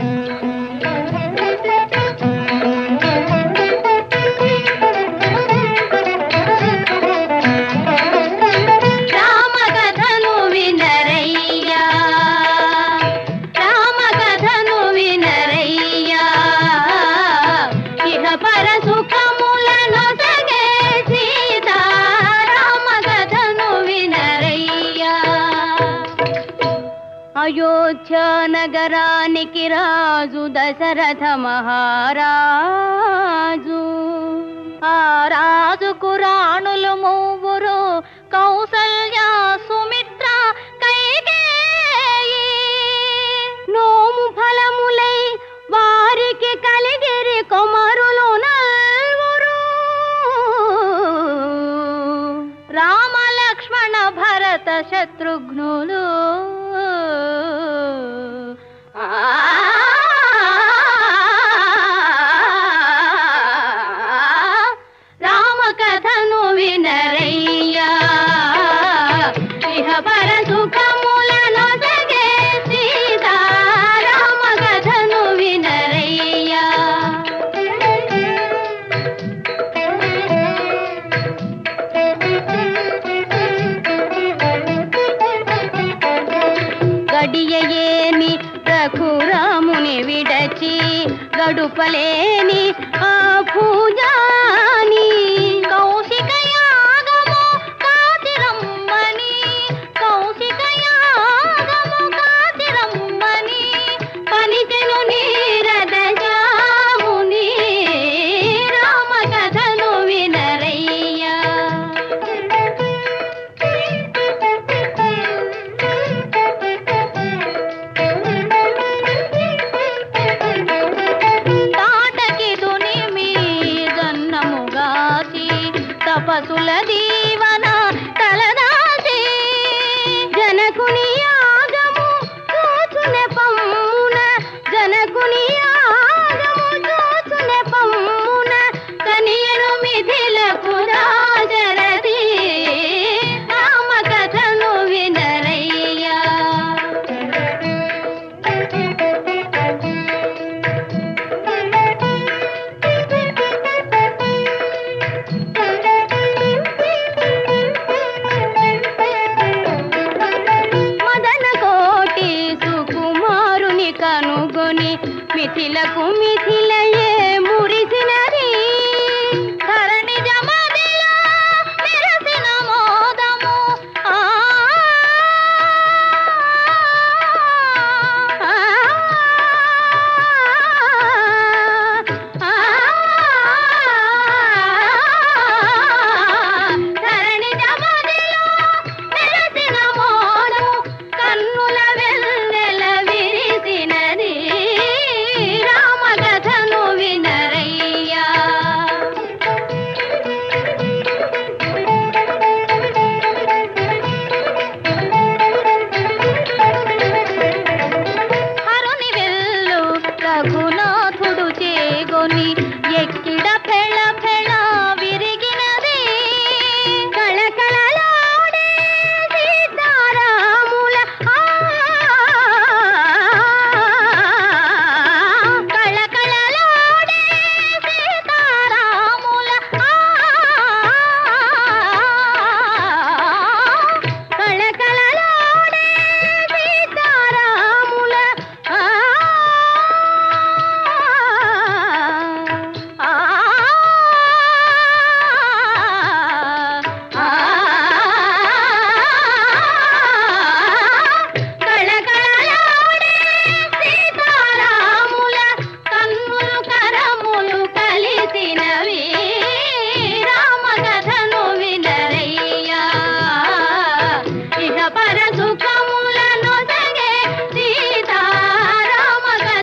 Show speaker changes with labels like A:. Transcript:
A: Música అయోధ్యానగరానికి రాజు దశరథ మహారాజు. ఆ రాజు కురాణులు మూవురు కౌసల్య సుమిత్ర కైకేయి. నోము ఫలములై వారికి కలిగిరి కొమరులు నల్వురు. రామలక్ష్మణ భరత శత్రుఘ్నులు. చూపలేని ఆ పూజా పశులది మిథిలకు మిథిల